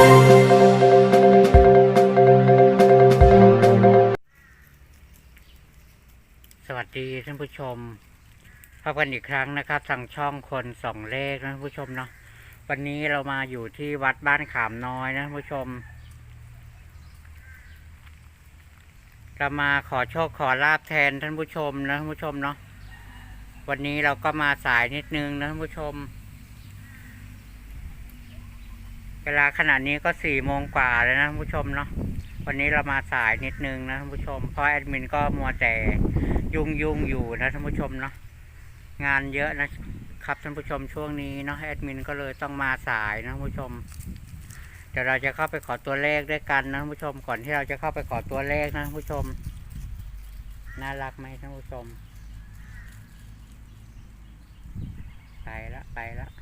สวัสดีท่านผู้ชมพบกันอีกครั้งนะครับทางช่องคนส่องเลขนะท่านผู้ชมเนาะวันนี้เรามาอยู่ที่วัดบ้านขามน้อยนะท่านผู้ชมเรามาขอโชคขอลาบแทนท่านผู้ชมนะท่านผู้ชมเนาะวันนี้เราก็มาสายนิดนึงนะท่านผู้ชม เวลาขณะนี้ก็สี่โมงกว่าแล้วนะท่านผู้ชมเนาะวันนี้เรามาสายนิดนึงนะท่านผู้ชมเพราะแอดมินก็มัวแต่ยุ่งยุ่งอยู่นะท่านผู้ชมเนาะงานเยอะนะครับท่านผู้ชมช่วงนี้เนาะแอดมินก็เลยต้องมาสายนะท่านผู้ชมเดี๋ยวเราจะเข้าไปขอตัวเลขด้วยกันนะท่านผู้ชมก่อนที่เราจะเข้าไปขอตัวเลขนะท่านผู้ชม น่ารักไหมท่านผู้ชม ไปละไปละเ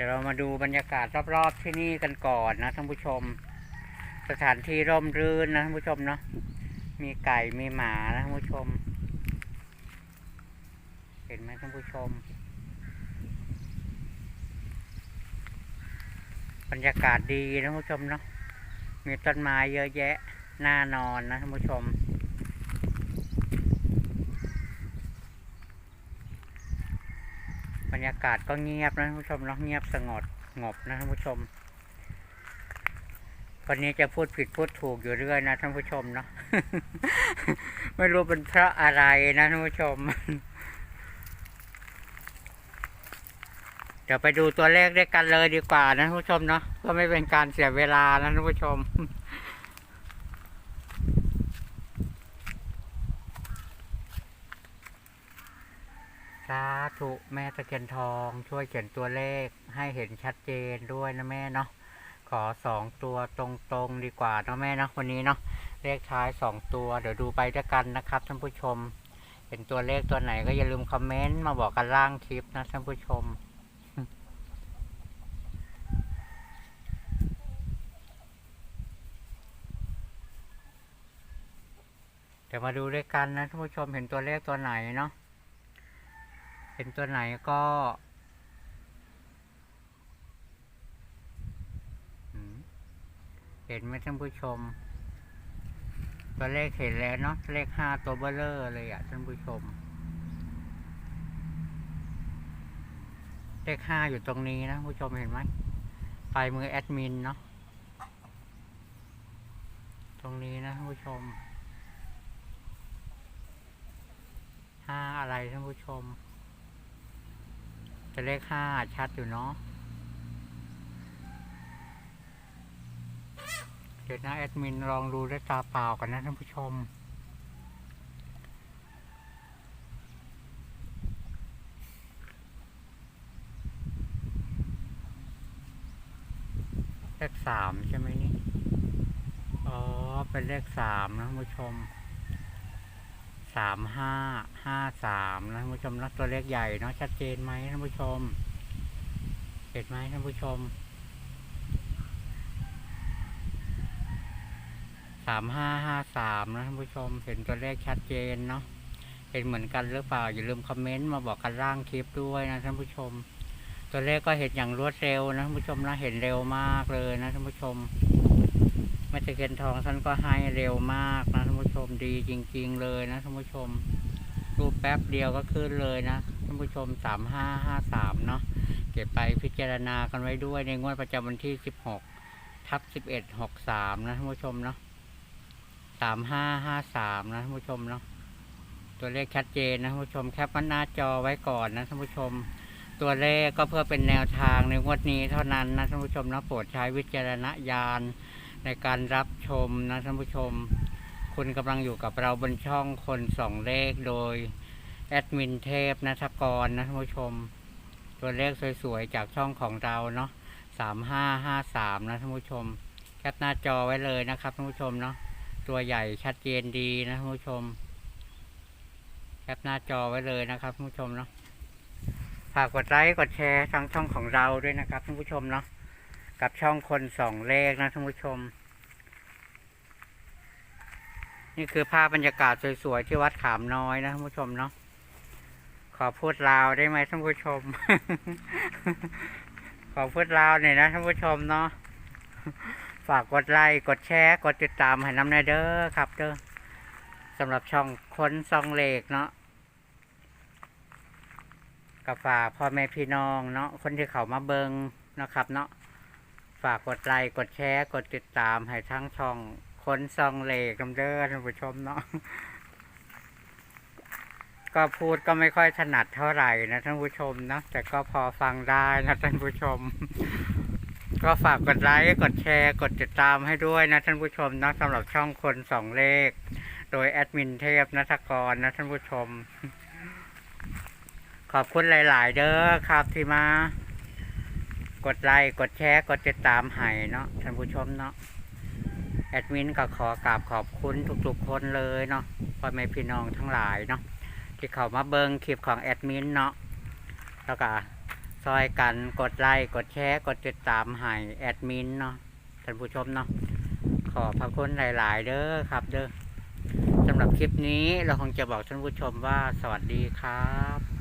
ดี๋ยวเรามาดูบรรยากาศรอบๆที่นี่กันก่อนนะท่านผู้ชม สถานที่ร่มรื่นนะท่านผู้ชมเนาะมีไก่มีหมานะท่านผู้ชม เห็นไหมท่านผู้ชม บรรยากาศดีนะท่านผู้ชมเนาะมีต้นไม้เยอะแยะน่านอนนะท่านผู้ชม บรรยากาศก็เงียบนะท่านผู้ชมเนาะเงียบสงบงบนะท่านผู้ชม วันนี้จะพูดผิดพูดถูกอยู่เรื่อยนะท่านผู้ชมเนาะไม่รู้เป็นเพราะอะไรนะท่านผู้ชม เดี๋ยวไปดูตัวเลขด้วยกันเลยดีกว่านะท่านผู้ชมเนาะเพื่อไม่เป็นการเสียเวลานะท่านผู้ชม สาธุแม่ตะเคียนทองช่วยเขียนตัวเลขให้เห็นชัดเจนด้วยนะแม่เนาะขอสองตัวตรงๆดีกว่าเนาะแม่เนาะวันนี้เนาะเลขท้ายสองตัวเดี๋ยวดูไปด้วยกันนะครับท่านผู้ชม เห็นตัวเลขตัวไหนก็อย่าลืมคอมเมนต์มาบอกกันล่างคลิปนะท่านผู้ชมเดี๋ยวมาดูด้วยกันนะท่านผู้ชมเห็นตัวเลขตัวไหนเนาะ เห็นตัวไหนก็เห็นไหมท่านผู้ชม ตัวเลขเห็นแล้วเนาะเลขห้าตัวเบลเลอร์เลยอะท่านผู้ชม เลขห้าอยู่ตรงนี้นะผู้ชมเห็นไหมปลายมือแอดมินเนาะตรงนี้นะท่านผู้ชมห้าอะไรท่านผู้ชม แต่เลขห้าชัดอยู่เนาะเดี๋ยวนะแอดมินลองดูด้วยตาเปล่ากันนะท่านผู้ชมเลขสามใช่ไหมนี่ อ๋อ เป็นเลขสามนะท่านผู้ชม สามห้าห้าสามนะท่านผู้ชมนะตัวเลขใหญ่เนาะชัดเจนไหมท่านผู้ชมเห็นไหมท่านผู้ชมสามห้าห้าสามนะท่านผู้ชม เห็นตัวเลขชัดเจนเนาะเห็นเหมือนกันหรือเปล่า อย่าลืมคอมเมนต์มาบอกกันล่างคลิปด้วยนะท่านผู้ชม ตัวเลขก็เห็นอย่างรวดเร็วนะท่านผู้ชมนะเห็นเร็วมากเลยนะท่านผู้ชมแม่ตะเคียนทองท่านก็ให้เร็วมากนะท่านผู้ มดีจริง ๆ เลยนะท่านผู้ชมรูปแป๊บเดียวก็ขึ้นเลยนะท่านผู้ชมสามห้าห้าสามเนาะเก็บไปพิจารณากันไว้ด้วยในงวดประจำวันที่สิบหกทับสิบเอ็ดหกสามนะท่านผู้ชมเนาะสามห้าห้าสามนะท่านผู้ชมเนาะตัวเลขชัดเจนนะท่านผู้ชมแคปมันหน้าจอไว้ก่อนนะท่านผู้ชม ตัวเลขก็เพื่อเป็นแนวทางในงวดนี้เท่านั้นนะท่านผู้ชมนะโปรดใช้วิจารณญาณในการรับชมนะท่านผู้ชม คุณกำลังอยู่กับเราบนช่องคนสองเลขโดย แอดมินเทพนัทกรนะท่านผู้ชม ตัวเลขสวยๆ จากช่องของเราเนาะสามห้าห้าสามนะท่านผู้ชม แคปหน้าจอไว้เลยนะครับท่านผู้ชมเนาะตัวใหญ่ชัดเจนดีนะท่านผู้ชม แคปหน้าจอไว้เลยนะครับท่านผู้ชมเนาะฝากกดไลค์กดแชร์ทางช่องของเราด้วยนะครับท่านผู้ชมเนาะกับช่องคนสองเลขนะท่านผู้ชม นี่คือภาพบรรยากาศสวยๆที่วัดขามน้อยนะท่านผู้ชมเนาะขอพูดลาวได้ไหมท่านผู้ชม ขอพูดลาวเนี่ยนะท่านผู้ชมเนาะฝากกดไลค์กดแชร์กดติดตามให้น้ำในเด้อครับเด้อสำหรับช่องค้นซองเลกเนาะกับฝากพ่อแม่พี่น้องเนาะคนที่เขามาเบิงนะครับ เนาะฝากกดไลค์กดแชร์กดติดตามให้ทั้งช่อง คนซองเลกำเด้อท่านผู้ชมเนาะก็พูดก็ไม่ค่อยถนัดเท่าไหร่นะท่านผู้ชมนะแต่ก็พอฟังได้นะท่านผู้ชม ก็ฝากกดไลค์กดแชร์ กดติดตามให้ด้วยนะท่านผู้ชมนะสำหรับช่องคนสองเลข โดยแอดมินเทพนัทกรนะท่านผู้ชม ขอบคุณหลาย ๆ เด้อครับที่มา กดไลค์กดแชร์ กดติดตามให้เนาะท่านผู้ชมเนาะ แอดมินก็ขอกราบขอบคุณทุกๆคนเลยเนาะพ่อแม่พี่น้องทั้งหลายเนาะที่เขามาเบิงคลิปของแอดมินเนาะแล้วก็ซอยกันกดไลค์กดแชร์กดติดตามให้แอดมินเนาะท่านผู้ชมเนาะขอบพระคุณหลาย ๆ เด้อครับเด้อสำหรับคลิปนี้เราคงจะบอกท่านผู้ชมว่าสวัสดีครับ